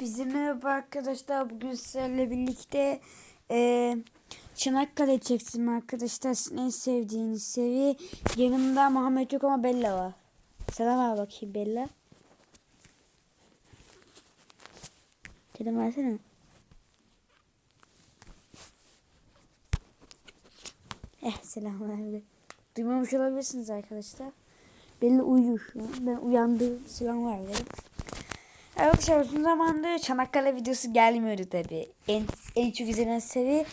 Bizim merhaba arkadaşlar. Bugün sizlerle birlikte e, Çanakkale çektim arkadaşlar. Sizin en sevdiğiniz seviye. Yanımda Muhammed yok ama Bella var. Selam ver bakayım Bella. Selam versene. Eh selam verdi. Duymamış olabilirsiniz arkadaşlar. Bella uyuyor şu an. Ben uyandığım selam ver dedim. Arkadaşlar uzun zamandır Çanakkale videosu gelmiyordu tabi. En, en çok izlenen seri.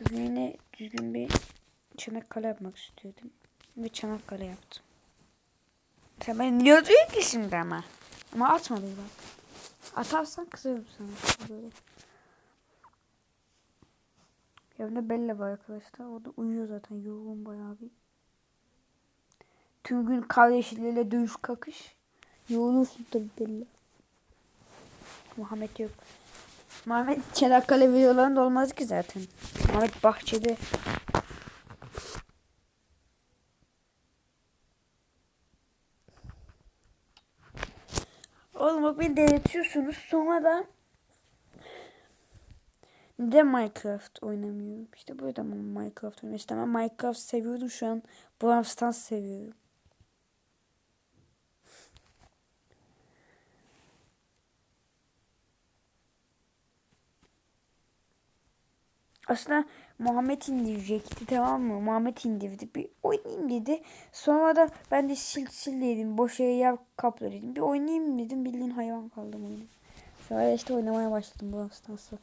Bugün yine düzgün bir Çanakkale yapmak istiyordum. Ve Çanakkale yaptım. Sen ben niye diyor ki şimdi ama. Ama atmadım ben. Atarsan kızarım sana. Böyle. Yanımda Bella var arkadaşlar. O da uyuyor zaten. Yoğun bayağı bir. Tüm gün kardeşleriyle dövüş kakış. Yoğunursun tabi Bella. Muhammed yok. Muhammed Çanakkale videolarında olmaz ki zaten. Muhammed bahçede. Oğlum o beni denetiyorsunuz sonra da neden Minecraft oynamıyorum? İşte bu yüzden Minecraft oynamak istemem. Minecraft seviyordum şu an Brawl Stars seviyorum. Aslında Muhammed indirecekti tamam mı? Muhammed indirdi. Bir oynayayım dedi. Sonra da ben de sil sil dedim. Boş yere yer kapla dedim. Bir oynayayım dedim. Bildiğin hayvan kaldım oyuna. Sonra işte oynamaya başladım bu astansı.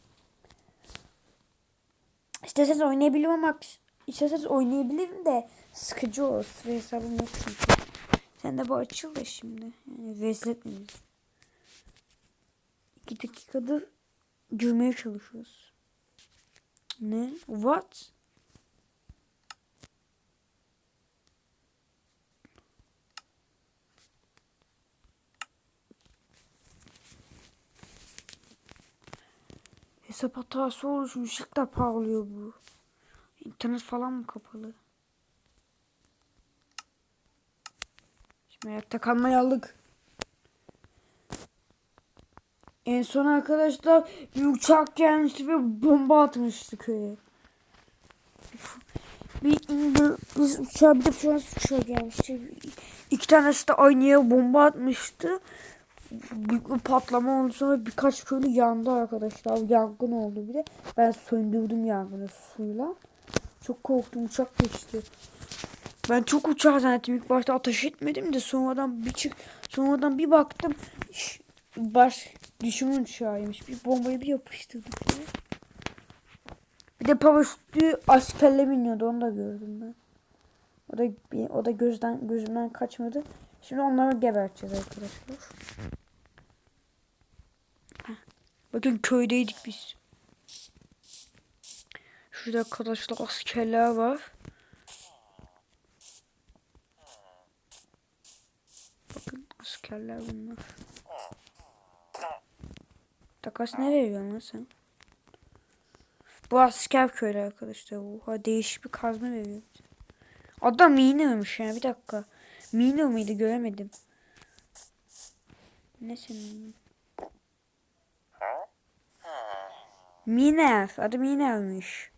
İsterseniz oynayabilirim ama isterseniz oynayabilirim de sıkıcı olur. Sıra hesabım yok çünkü. Sen de bu açıl da şimdi. Yani rezil etmeyiz. İki dakikadır girmeye çalışıyoruz. Ne? What? Hesap hatası oluşmuş. Işık da parlıyor bu. İnternet falan mı kapalı? Şimdi ayakta kalmayı aldık. En son arkadaşlar bir uçak gelmişti ve bomba atmıştı köye. Bir İngiliz uçağı bir de Fransız uçağı gelmişti. İki tanesi de aynı yere bomba atmıştı. Büyük bir patlama oldu sonra birkaç köylü yandı arkadaşlar. Yangın oldu bir de. Ben söndürdüm yangını suyla. Çok korktum uçak geçti. Ben çok uçağı zannettim. İlk başta ateş etmedim de sonradan bir çık sonradan bir baktım baş düşümün uçağıymış. Bir bombayı bir yapıştırdık. Ya. Bir de paraşütlü askerle biniyordu onu da gördüm ben. O da o da gözden gözümden kaçmadı. Şimdi onları geberteceğiz arkadaşlar. Bakın köydeydik biz. Şurada arkadaşlar askerler var. Bakın askerler bunlar. Takas ne veriyor lan sen? Bu asker köylü arkadaşlar. Oha değişik bir kazma veriyor. Adam minemiş ya bir dakika. Mine miydi göremedim. Ne senin? Miner. Adı Miner'miş.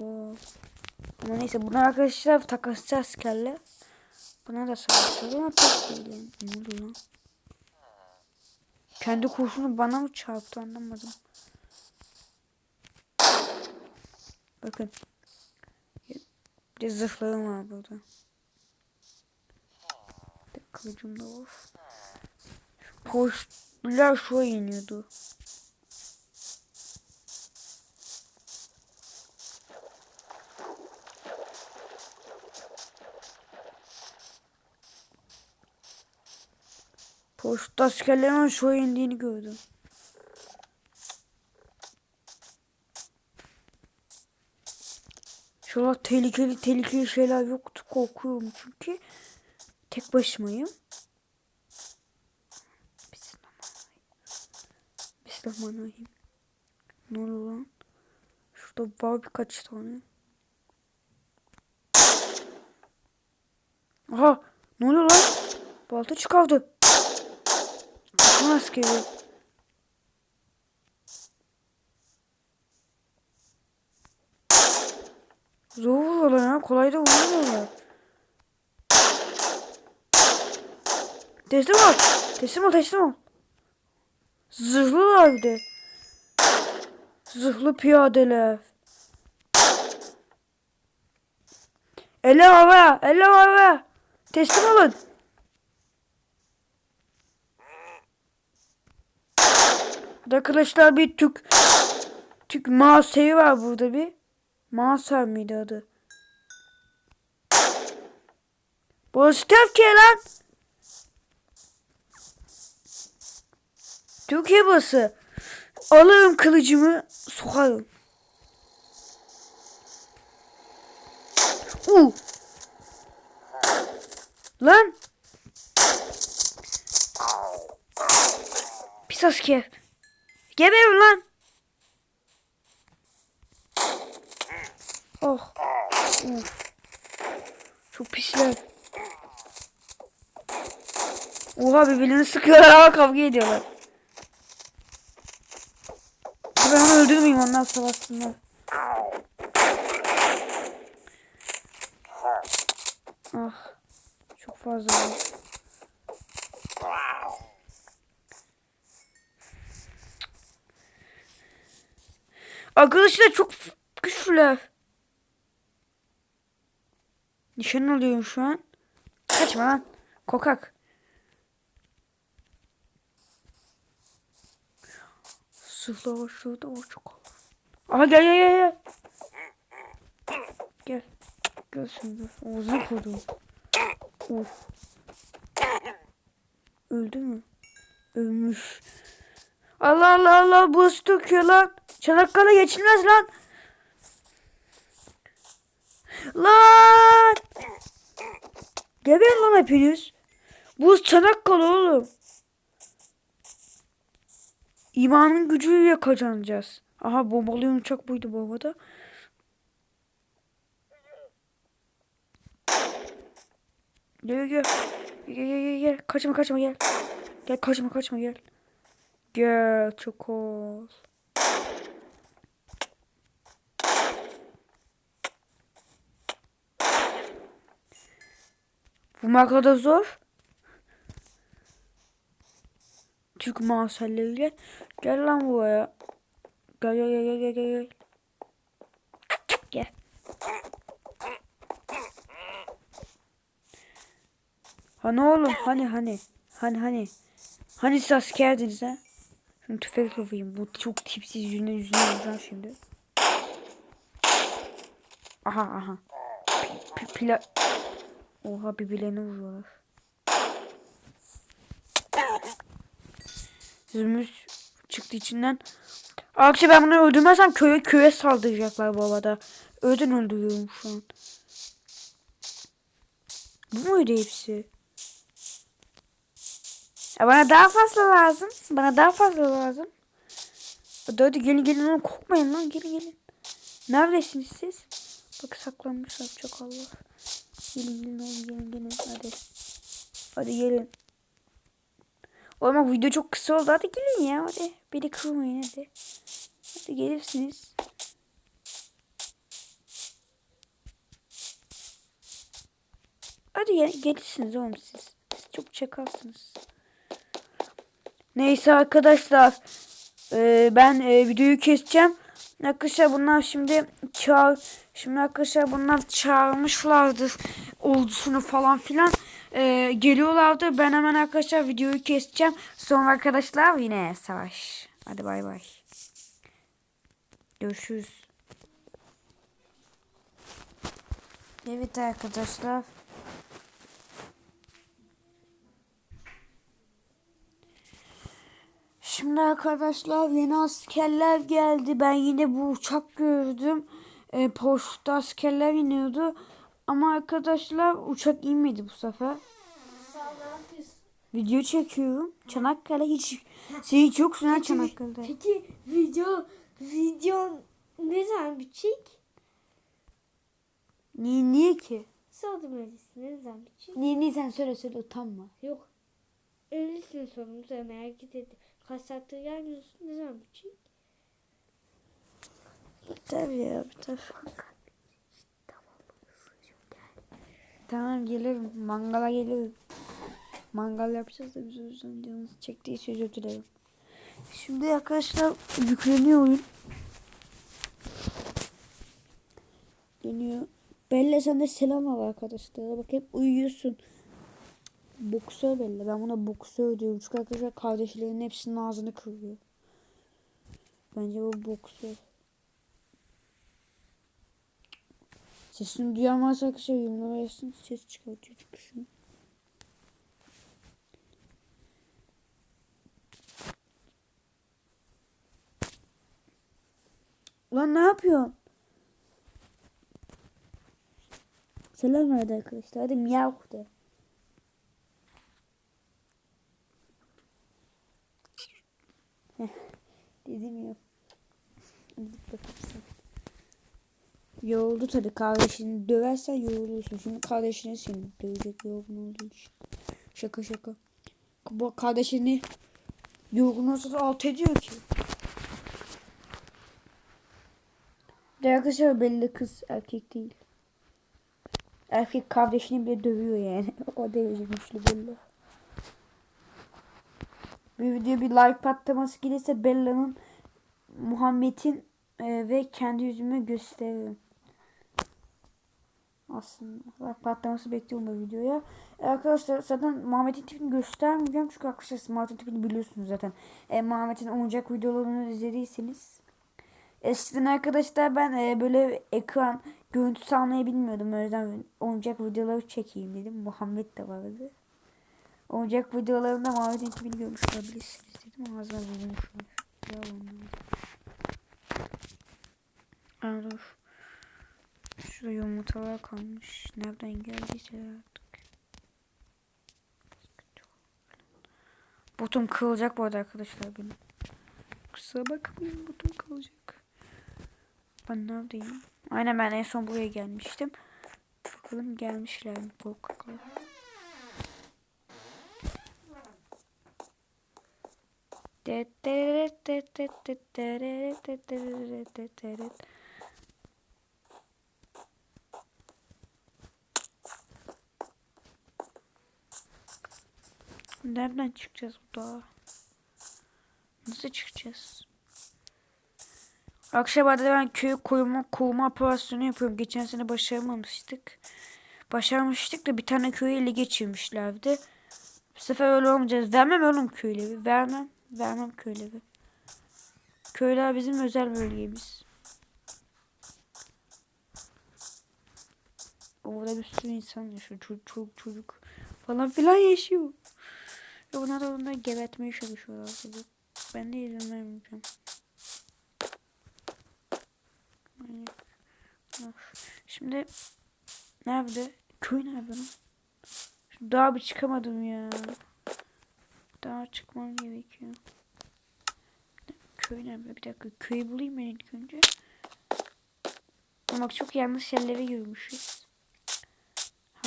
Oo. Ama neyse bunlar arkadaşlar takasçı askerler. Buna da savaşıyor ama pek değil. Ne oldu lan? Kendi kurşunu bana mı çarptı anlamadım. Bakın. Bir de zırhlarım var burada. Bir kılıcım da var. Poştlar şuraya iniyordu. Poşta askerlerin şuraya indiğini gördüm. Şurada tehlikeli tehlikeli şeyler yoktu korkuyorum çünkü tek başımayım. Bismillahirrahmanirrahim. Ne oluyor lan? Şurada var birkaç tane. Aha! Ne oluyor lan? Balta çıkardı. Düşman askeri. Zor vuruyorlar ha. Kolay da vurmuyorlar. Teslim ol. Teslim ol teslim ol. Zırhlılar bir de. Zırhlı piyadeler. Elle havaya. Elle havaya. Teslim olun. Arkadaşlar bir Türk Türk Maser'i var burada bir. Maser miydi adı? Burası Türkiye lan. Türkiye burası. Alırım kılıcımı sokarım. Uh. Lan. Pis asker. Geberin lan. Oh. Uf. Çok pisler. Oha birbirlerini sıkıyorlar ama kavga ediyorlar. Ben onu öldürmeyeyim ondan savaşsınlar. Ah. Çok fazla var. Arkadaşlar çok güçlüler. Nişan alıyorum şu an. Kaçma lan. Kokak. Sırtla başladı o çok. Aha gel gel gel gel. Gel. Şimdi. Ağzını kurdum. Of. Öldü mü? Ölmüş. Allah Allah Allah bu döküyor lan. Çanakkale geçilmez lan. Lan. Geberin lan hepiniz. Bu Çanakkale oğlum. İmanın gücüyle kazanacağız. Aha bombalayan uçak buydu bu. Gel gel. Gel gel gel gel. Kaçma kaçma gel. Gel kaçma kaçma gel. Gel çok ol. Bu makada zor. Türk mahalleleriyle. Gel lan buraya. Gel gel gel gel gel gel. Gel. Hani oğlum hani hani. Hani hani. Hani siz askerdiniz ha? Şunu tüfek yapayım. Bu çok tipsiz yüzüne yüzüne vuracağım şimdi. Aha aha. P- pla Oha birbirlerine vuruyorlar. Zümrüt çıktı içinden. Akşam ben bunu öldürmezsem köye köye saldıracaklar bu arada. Öden öldürüyorum şu an. Bu muydu hepsi? Ya bana daha fazla lazım. Bana daha fazla lazım. Hadi gelin gelin oğlum korkmayın lan gelin gelin. Neredesiniz siz? Bak saklanmışlar çok Allah. Gelin gelin oğlum gelin gelin hadi. Hadi gelin. Oğlum video çok kısa oldu hadi gelin ya hadi. Beni kırmayın hadi. Hadi gelirsiniz. Hadi gel gelirsiniz oğlum siz. Siz çok çakalsınız. Neyse arkadaşlar. Ee, ben e, videoyu keseceğim. Arkadaşlar bunlar şimdi çağır. Şimdi arkadaşlar bunlar çağırmışlardır ordusunu falan filan. Ee, geliyorlardı. Ben hemen arkadaşlar videoyu keseceğim. Sonra arkadaşlar yine savaş. Hadi bay bay. Görüşürüz. Evet arkadaşlar. Şimdi arkadaşlar yeni askerler geldi. Ben yine bu uçak gördüm. E, poşta askerler iniyordu. Ama arkadaşlar uçak inmedi bu sefer. Video çekiyorum. Çanakkale hiç hiç yoksun ha Çanakkale'de. Peki video video ne zaman bitecek? Niye, niye ki? Sordum öylesine ne zaman bitecek? Niye, niye sen söyle söyle utanma. Yok. Öylesin sonumuza merak ettim. Kaç saattir gelmiyorsun? Ne zaman bitecek? Tabii ya tabii. Tamam gelirim. Mangala gelirim. Mangal yapacağız da biz o yüzden canımız çektiyse özür dilerim. Şimdi arkadaşlar yükleniyor oyun. Dönüyor. Bella sen de selam al arkadaşlar. Bak hep uyuyorsun. Boksör Bella. Ben buna boksör diyorum. Çünkü arkadaşlar kardeşlerinin hepsinin ağzını kırıyor. Bence bu boksör. Sesini duyan varsa arkadaşlar yorumlara yazsın. Ses çıkartıyor çünkü şu. an. Ne yapıyorsun? Selam verdi arkadaşlar. Hadi miyav de. Dedim ya. Bakalım sen. Yoruldu tabii kardeşini döversen yoruluyorsun. Şimdi kardeşini seni dövecek yorgun olduğu için. Şaka şaka. Bu kardeşini yorgun olsa alt ediyor ki. De arkadaşlar belli kız erkek değil. Erkek kardeşini bile dövüyor yani. o derece güçlü belli. Bir video bir like patlaması gelirse Bella'nın Muhammed'in e, ve kendi yüzümü gösteririm. Aslında like patlaması bekliyorum bu videoya. E, arkadaşlar zaten Muhammed'in tipini göstermeyeceğim çünkü arkadaşlar Smart'ın tipini biliyorsunuz zaten. E, Muhammed'in oyuncak videolarını izlediyseniz. Eskiden arkadaşlar ben e, böyle ekran görüntüsü almayı bilmiyordum. O yüzden oyuncak videoları çekeyim dedim. Muhammed de vardı. Oyuncak videolarında Muhammed'in tipini görmüş olabilirsiniz dedim. Ağzına Ya ondan. Yumurtalar kalmış. Nereden geldiyse artık. Botum kırılacak bu arada arkadaşlar benim. Kusura bakmayın botum kırılacak. Ben neredeyim? Aynen ben en son buraya gelmiştim. Bakalım gelmişler mi korkaklar. Nereden çıkacağız bu dağa? Nasıl çıkacağız? Akşabada ben köy koruma, koruma operasyonu yapıyorum. Geçen sene başaramamıştık. Başarmıştık da bir tane köyü ele geçirmişlerdi. Bu sefer öyle olmayacağız. Vermem oğlum köyleri. Vermem. Vermem köyleri. Köyler bizim özel bölgemiz. Orada bir sürü insan yaşıyor. Çocuk, çocuk, çocuk falan filan yaşıyor. Ve bunlar da onları gebertmeye çalışıyorlar. tabii. Ben de izin. Şimdi nerede? Köy nerede lan? Daha bir çıkamadım ya. Daha çıkmam gerekiyor. Köy nerede? Bir dakika köyü bulayım ben ilk önce. Bak çok yanlış yerlere girmişiz.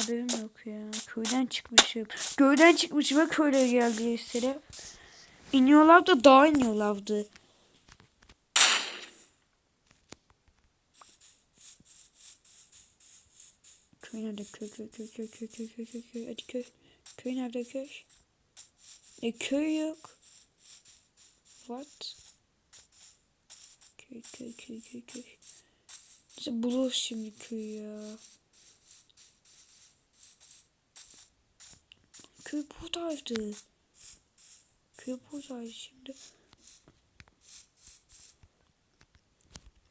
Haberim yok ya. Köyden çıkmışım. Köyden çıkmışım ve köylere geldi işte. İniyorlar da dağa iniyorlardı. Köy nerede? Köy köy köy köy köy köy köy köy köy. Hadi köy. Köy nerede köy? E köy yok. What? Köy köy köy köy köy. İşte buluruz şimdi köyü ya. Köy buradaydı. Köy buradaydı şimdi.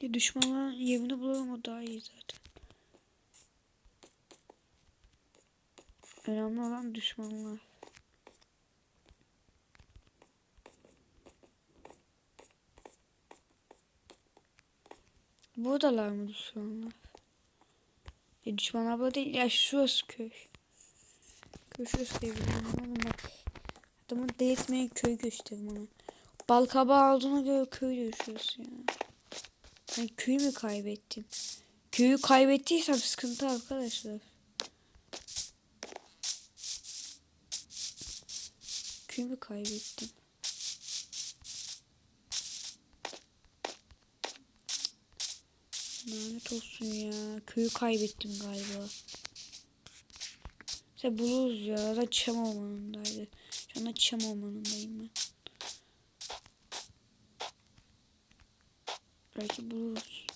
Ya düşmanların yerini bulalım o daha iyi zaten. Önemli olan düşmanlar. Buradalar mı düşmanlar? E düşman abla değil ya şurası köy. Diye biliyorum ama bak. Adamın değetmeyen köy gösterim ona. Balkabağı aldığına göre köy şurası ya. Ben köyü mü kaybettim? Köyü kaybettiysem sıkıntı arkadaşlar. köyümü kaybettim. Lanet olsun ya. Köyü kaybettim galiba. İşte buluruz ya. Da çam ormanındaydı. Şu anda çam ormanındayım ben. Belki buluruz.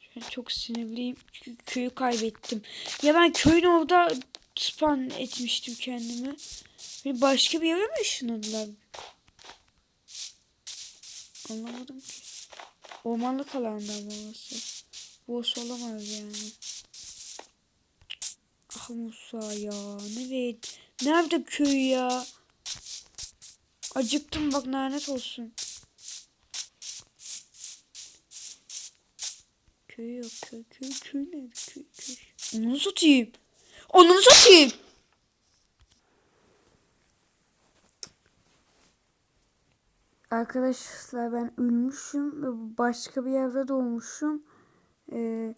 Şu an çok sinirliyim. Çünkü köyü kaybettim. Ya ben köyün orada spawn etmiştim kendimi. Beni başka bir yere mi ışınladılar? Anlamadım ki. Ormanlık alanda orası? Burası olamaz yani. Ah Musa ya. Nereye? Nerede köy ya? Acıktım bak lanet olsun. Köy yok köy köy köy nerede köy köy. Onu satayım. Onu satayım. Arkadaşlar ben ölmüşüm ve başka bir yerde doğmuşum. Ee,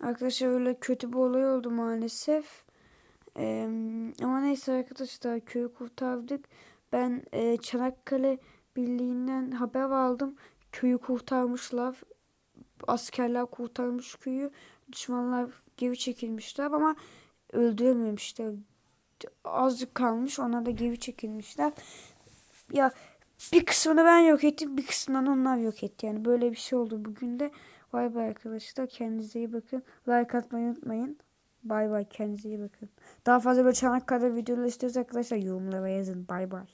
arkadaşlar öyle kötü bir olay oldu maalesef. Ee, ama neyse arkadaşlar köyü kurtardık. Ben e, Çanakkale Birliği'nden haber aldım. Köyü kurtarmışlar. Askerler kurtarmış köyü. Düşmanlar geri çekilmişler ama öldürememişler. Azıcık kalmış. Onlar da geri çekilmişler. Ya bir kısmını ben yok ettim. Bir kısmını onlar yok etti. Yani böyle bir şey oldu bugün de. Bay bay arkadaşlar. Kendinize iyi bakın. Like atmayı unutmayın. Bay bay. Kendinize iyi bakın. Daha fazla böyle Çanakkale videoları istiyorsanız arkadaşlar yorumlara yazın. Bay bay.